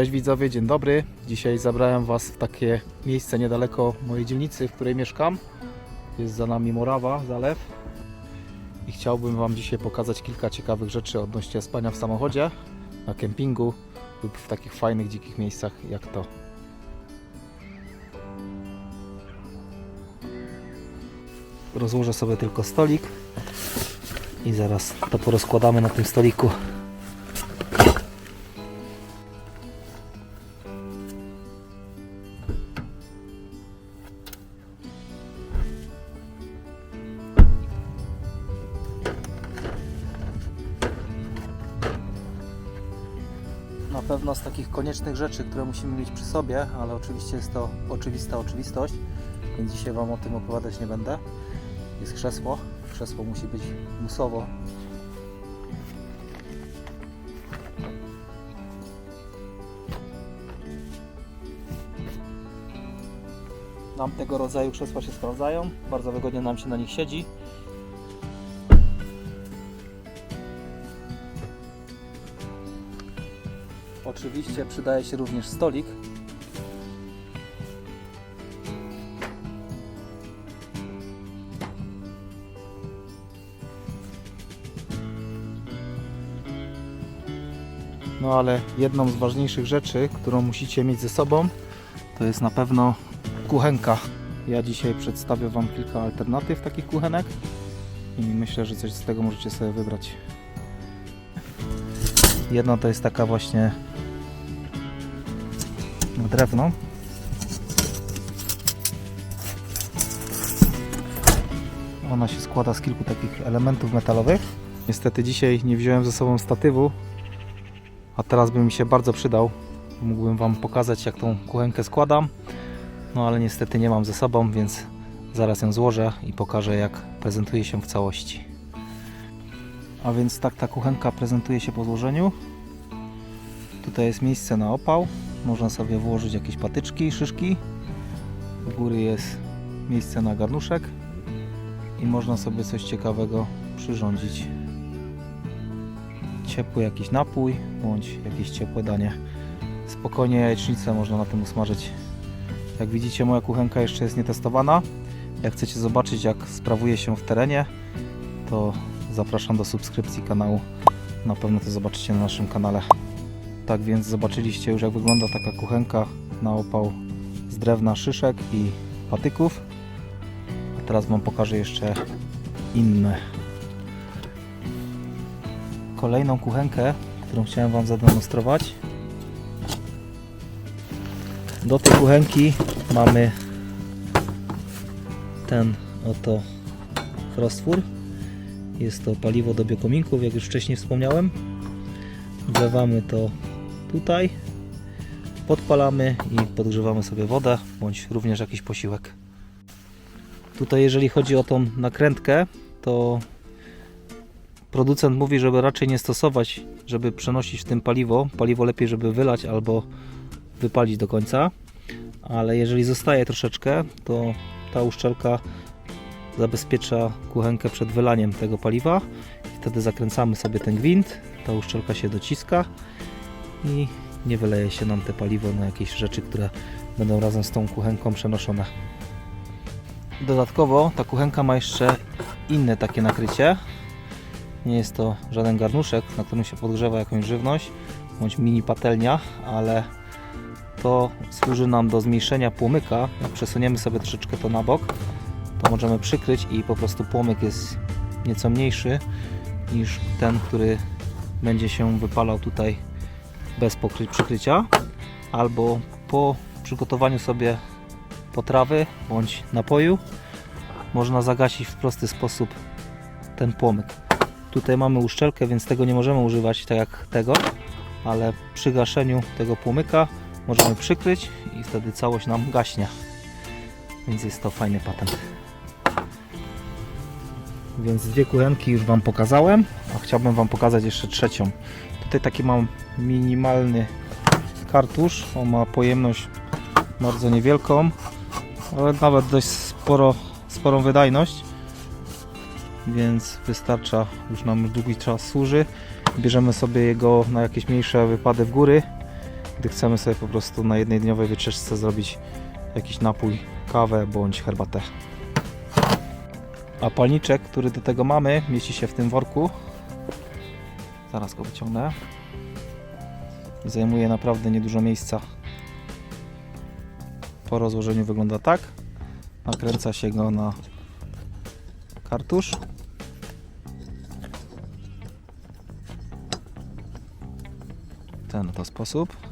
Cześć widzowie, dzień dobry. Dzisiaj zabrałem Was w takie miejsce niedaleko mojej dzielnicy, w której mieszkam. Jest za nami Morawa, zalew. I chciałbym Wam dzisiaj pokazać kilka ciekawych rzeczy odnośnie spania w samochodzie, na kempingu lub w takich fajnych, dzikich miejscach jak to. Rozłożę sobie tylko stolik i zaraz to porozkładamy na tym stoliku. Koniecznych rzeczy, które musimy mieć przy sobie, ale oczywiście jest to oczywista oczywistość, więc dzisiaj Wam o tym opowiadać nie będę. Jest krzesło. Krzesło musi być musowo. Nam tego rodzaju krzesła się sprawdzają. Bardzo wygodnie nam się na nich siedzi. Oczywiście przydaje się również stolik. No ale jedną z ważniejszych rzeczy, którą musicie mieć ze sobą, to jest na pewno kuchenka. Ja dzisiaj przedstawię Wam kilka alternatyw takich kuchenek i myślę, że coś z tego możecie sobie wybrać. Jedna to jest taka właśnie drewno. Ona się składa z kilku takich elementów metalowych. Niestety dzisiaj nie wziąłem ze sobą statywu, a teraz by mi się bardzo przydał. Mógłbym Wam pokazać jak tą kuchenkę składam, no ale niestety nie mam ze sobą, więc zaraz ją złożę i pokażę jak prezentuje się w całości. A więc tak ta kuchenka prezentuje się po złożeniu. Tutaj jest miejsce na opał. Można sobie włożyć jakieś patyczki, szyszki. U góry jest miejsce na garnuszek i można sobie coś ciekawego przyrządzić. Ciepły jakiś napój bądź jakieś ciepłe danie. Spokojnie jajecznicę można na tym usmażyć. Jak widzicie moja kuchenka jeszcze jest nietestowana. Jak chcecie zobaczyć jak sprawuje się w terenie, to zapraszam do subskrypcji kanału. Na pewno to zobaczycie na naszym kanale. Tak więc zobaczyliście już jak wygląda taka kuchenka na opał z drewna szyszek i patyków. A teraz Wam pokażę jeszcze inne. Kolejną kuchenkę, którą chciałem Wam zademonstrować. Do tej kuchenki mamy ten oto frostwór. Jest to paliwo do biokominków, jak już wcześniej wspomniałem. Wlewamy to tutaj, podpalamy i podgrzewamy sobie wodę, bądź również jakiś posiłek. Tutaj jeżeli chodzi o tą nakrętkę, to producent mówi, żeby raczej nie stosować, żeby przenosić w tym paliwo. Paliwo lepiej, żeby wylać albo wypalić do końca, ale jeżeli zostaje troszeczkę, to ta uszczelka zabezpiecza kuchenkę przed wylaniem tego paliwa. Wtedy zakręcamy sobie ten gwint, ta uszczelka się dociska i nie wyleje się nam te paliwo na jakieś rzeczy, które będą razem z tą kuchenką przenoszone. Dodatkowo ta kuchenka ma jeszcze inne takie nakrycie. Nie jest to żaden garnuszek, na którym się podgrzewa jakąś żywność, bądź mini patelnia, ale to służy nam do zmniejszenia płomyka. Jak przesuniemy sobie troszeczkę to na bok, to możemy przykryć i po prostu płomyk jest nieco mniejszy niż ten, który będzie się wypalał tutaj bez przykrycia albo po przygotowaniu sobie potrawy bądź napoju można zagasić w prosty sposób ten płomyk. Tutaj mamy uszczelkę, więc tego nie możemy używać tak jak tego, ale przy gaszeniu tego płomyka możemy przykryć i wtedy całość nam gaśnie. Więc jest to fajny patent. Więc dwie kuchenki już Wam pokazałem, a chciałbym Wam pokazać jeszcze trzecią. Tutaj taki mam minimalny kartusz. On ma pojemność bardzo niewielką, ale nawet dość sporo, sporą wydajność. Więc wystarcza, już nam długi czas służy. Bierzemy sobie jego na jakieś mniejsze wypady w góry gdy chcemy sobie po prostu na jednej dniowej wycieczce zrobić jakiś napój, kawę bądź herbatę. A palniczek, który do tego mamy, mieści się w tym worku. Zaraz go wyciągnę. Zajmuje naprawdę niedużo miejsca. Po rozłożeniu wygląda tak. Nakręca się go na kartusz. Ten oto sposób.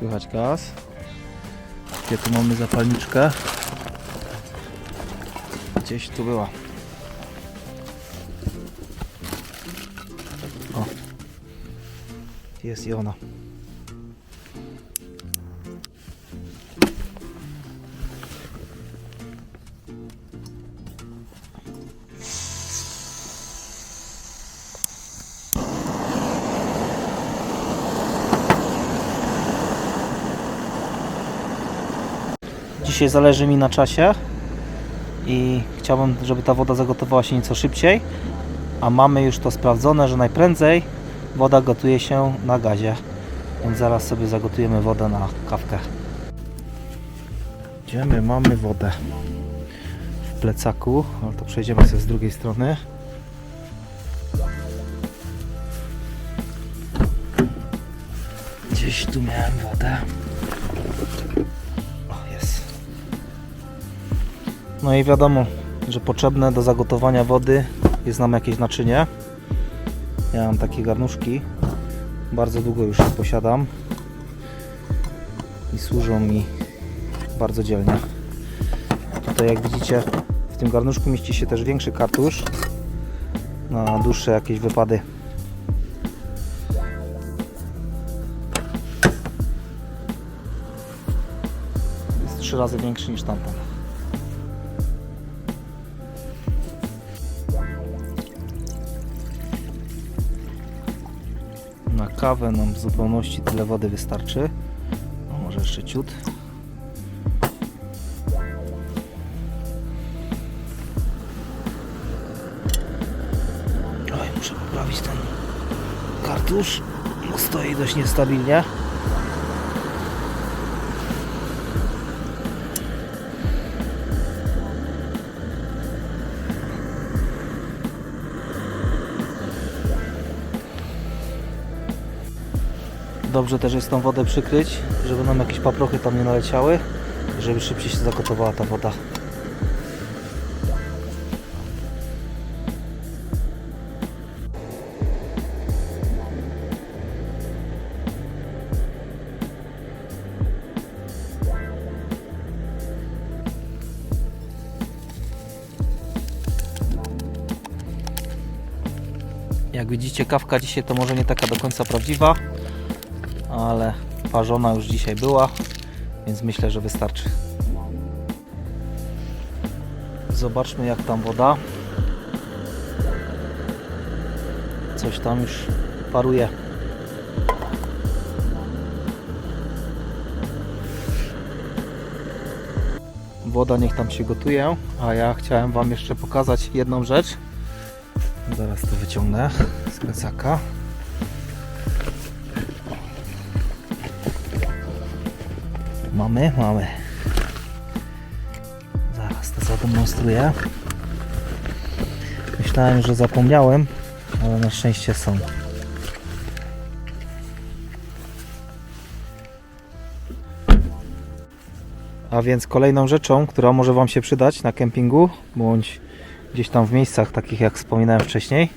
Słychać gaz. Gdzie tu mamy zapalniczkę? Gdzieś tu była. O. Jest i ona. Dzisiaj zależy mi na czasie i chciałbym, żeby ta woda zagotowała się nieco szybciej, a mamy już to sprawdzone, że najprędzej woda gotuje się na gazie, więc zaraz sobie zagotujemy wodę na kawkę. Idziemy, mamy wodę w plecaku, ale to przejdziemy sobie z drugiej strony. Gdzieś tu miałem wodę. No i wiadomo, że potrzebne do zagotowania wody jest nam jakieś naczynie. Ja mam takie garnuszki. Bardzo długo już je posiadam. I służą mi bardzo dzielnie. Tutaj jak widzicie w tym garnuszku mieści się też większy kartusz na dłuższe jakieś wypady. Jest trzy razy większy niż tamten. Kawę nam w zupełności tyle wody wystarczy. No, może jeszcze ciut. Oj, muszę poprawić ten kartusz. bo Stoi dość niestabilnie. Dobrze też jest tą wodę przykryć, żeby nam jakieś paprochy tam nie naleciały żeby szybciej się zagotowała ta woda. Jak widzicie kawka dzisiaj to może nie taka do końca prawdziwa, ale parzona już dzisiaj była, więc myślę, że wystarczy. Zobaczmy jak tam woda. Coś tam już paruje. Woda niech tam się gotuje, a ja chciałem Wam jeszcze pokazać jedną rzecz. Zaraz to wyciągnę z plecaka. Mamy, mamy. Zaraz to zademonstruję. Myślałem, że zapomniałem, ale na szczęście są. A więc kolejną rzeczą, która może Wam się przydać na kempingu, bądź gdzieś tam w miejscach takich jak wspominałem wcześniej.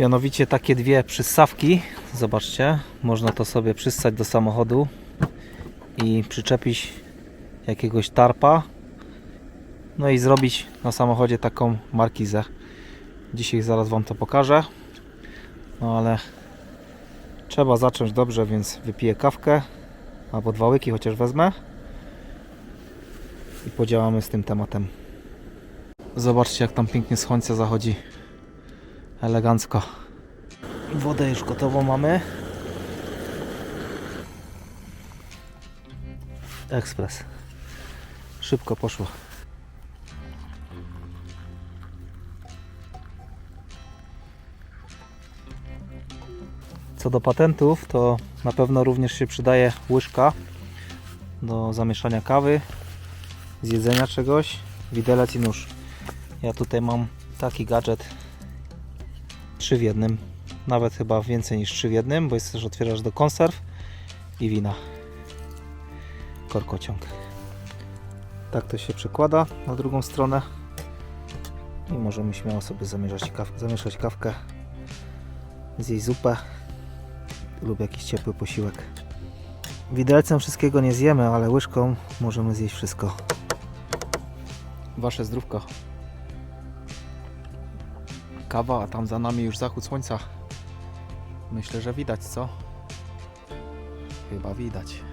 Mianowicie takie dwie przyssawki. Zobaczcie, można to sobie przyssać do samochodu i przyczepić jakiegoś tarpa. No i zrobić na samochodzie taką markizę. Dzisiaj zaraz Wam to pokażę. No ale trzeba zacząć dobrze, więc wypiję kawkę albo dwa łyki chociaż wezmę i podziałamy z tym tematem. Zobaczcie jak tam pięknie słońce zachodzi. Elegancko. Wodę już gotową mamy. Ekspres. Szybko poszło. Co do patentów, to na pewno również się przydaje łyżka do zamieszania kawy, zjedzenia czegoś, widelec i nóż. Ja tutaj mam taki gadżet 3 w jednym, nawet chyba więcej niż 3 w jednym, bo jest też otwieracz do konserw i wina. Korkociąg. Tak to się przekłada na drugą stronę i możemy śmiało sobie zamieszać, kaw zamieszać kawkę, zjeść zupę lub jakiś ciepły posiłek. Widelcem wszystkiego nie zjemy, ale łyżką możemy zjeść wszystko. Wasze zdrówko. Kawa, a tam za nami już zachód słońca. Myślę, że widać, co? Chyba widać.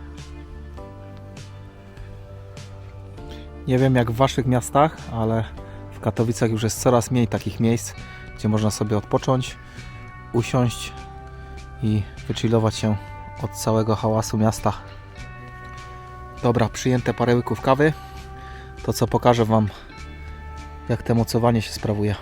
Nie wiem jak w waszych miastach, ale w Katowicach już jest coraz mniej takich miejsc, gdzie można sobie odpocząć, usiąść i wychillować się od całego hałasu miasta. Dobra, przyjęte parę łyków kawy. To co pokażę wam jak to mocowanie się sprawuje.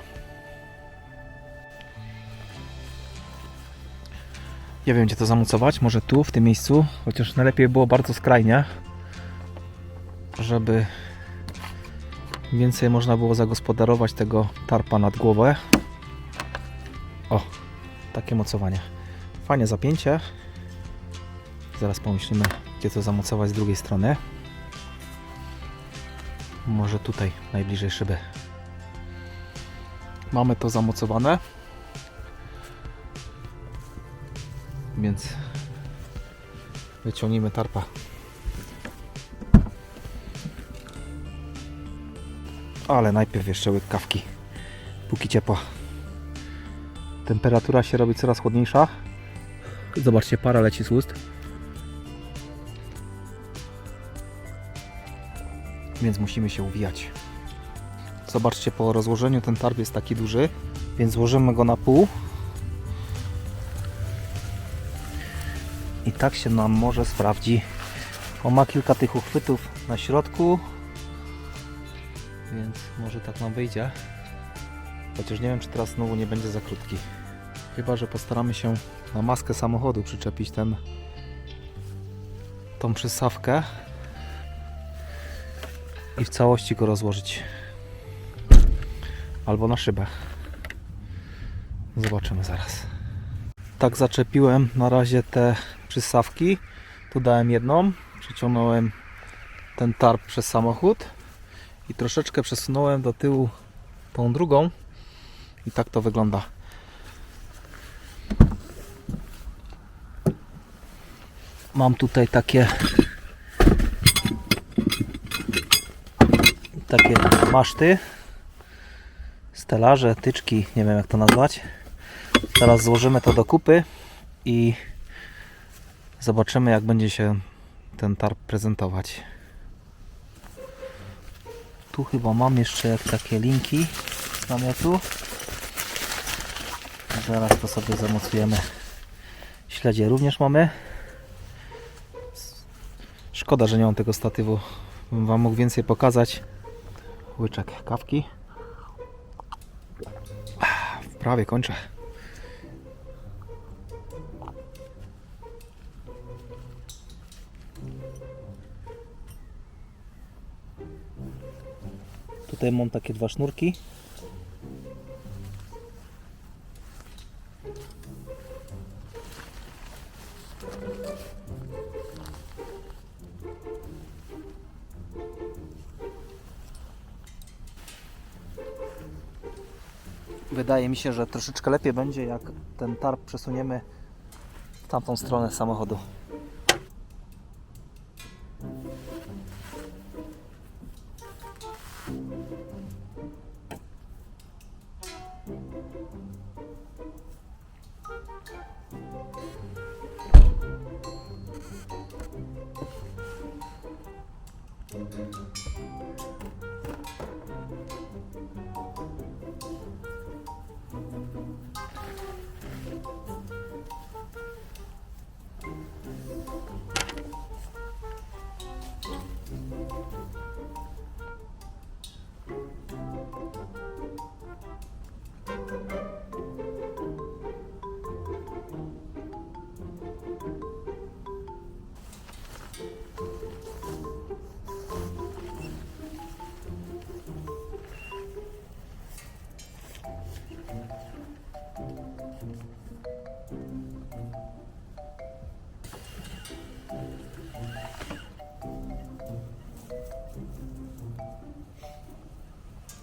Nie wiem gdzie to zamocować, może tu, w tym miejscu, chociaż najlepiej było bardzo skrajnie, żeby więcej można było zagospodarować tego tarpa nad głowę. O, takie mocowanie. Fajnie zapięcie. Zaraz pomyślimy, gdzie to zamocować z drugiej strony. Może tutaj, najbliżej szyby. Mamy to zamocowane. Więc wyciągnijmy tarpa. Ale najpierw jeszcze łyk kawki, póki ciepła. Temperatura się robi coraz chłodniejsza. Zobaczcie, para leci z ust. Więc musimy się uwijać. Zobaczcie, po rozłożeniu ten tarp jest taki duży, więc złożymy go na pół. I tak się nam może sprawdzi. On ma kilka tych uchwytów na środku, więc może tak nam wyjdzie. Chociaż nie wiem, czy teraz znowu nie będzie za krótki. Chyba, że postaramy się na maskę samochodu przyczepić ten tą przysawkę i w całości go rozłożyć. Albo na szybę. Zobaczymy zaraz. Tak zaczepiłem na razie te przystawki. Tu dałem jedną, przeciągnąłem ten tarp przez samochód i troszeczkę przesunąłem do tyłu tą drugą i tak to wygląda. Mam tutaj takie takie maszty, stelaże, tyczki, nie wiem jak to nazwać. Teraz złożymy to do kupy i zobaczymy jak będzie się ten tarp prezentować. Tu chyba mam jeszcze jak takie linki z namiotu. Zaraz to sobie zamocujemy. Śledzie również mamy. Szkoda, że nie mam tego statywu. Bym Wam mógł więcej pokazać. Łyczek kawki. Prawie kończę. Tutaj mam takie dwa sznurki. Wydaje mi się, że troszeczkę lepiej będzie, jak ten tarp przesuniemy w tamtą stronę samochodu.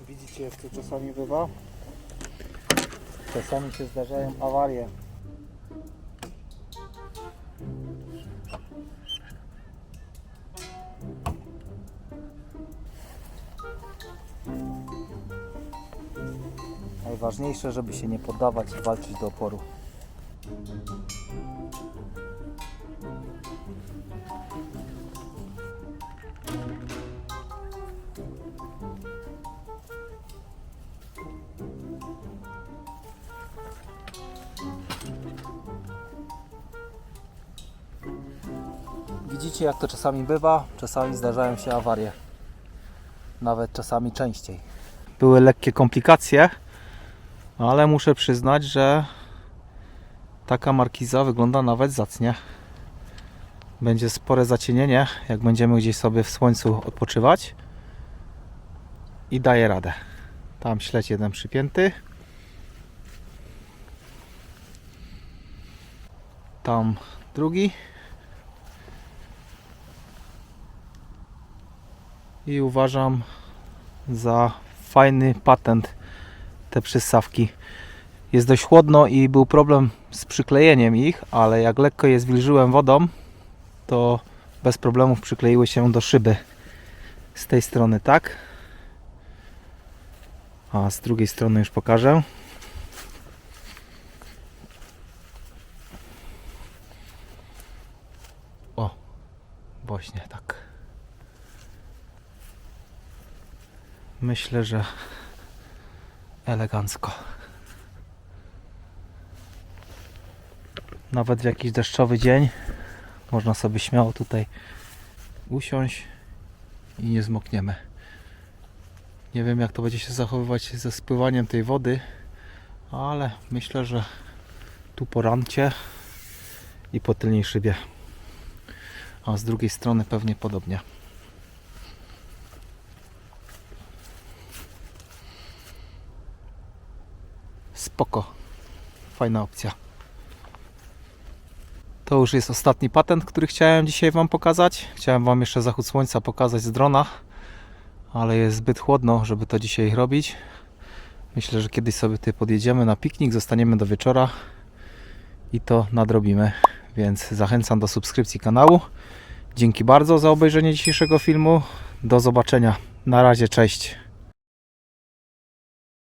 Widzicie jak to czasami bywa? Czasami się zdarzają awarie. Najważniejsze, żeby się nie poddawać i walczyć do oporu. Widzicie jak to czasami bywa, czasami zdarzają się awarie. Nawet czasami częściej. Były lekkie komplikacje, ale muszę przyznać, że taka markiza wygląda nawet zacnie. Będzie spore zacienienie, jak będziemy gdzieś sobie w słońcu odpoczywać. I daje radę. Tam śledź jeden przypięty. Tam drugi. I uważam za fajny patent te przystawki. Jest dość chłodno i był problem z przyklejeniem ich, ale jak lekko je zwilżyłem wodą, to bez problemów przykleiły się do szyby. Z tej strony tak. A z drugiej strony już pokażę. O, właśnie tak. Myślę, że elegancko. Nawet w jakiś deszczowy dzień można sobie śmiało tutaj usiąść i nie zmokniemy. Nie wiem jak to będzie się zachowywać ze spływaniem tej wody, ale myślę, że tu po rancie i po tylnej szybie. A z drugiej strony pewnie podobnie. Spoko. Fajna opcja. To już jest ostatni patent, który chciałem dzisiaj Wam pokazać. Chciałem Wam jeszcze zachód słońca pokazać z drona, ale jest zbyt chłodno, żeby to dzisiaj robić. Myślę, że kiedyś sobie tutaj podjedziemy na piknik, zostaniemy do wieczora i to nadrobimy. Więc zachęcam do subskrypcji kanału. Dzięki bardzo za obejrzenie dzisiejszego filmu. Do zobaczenia. Na razie, cześć.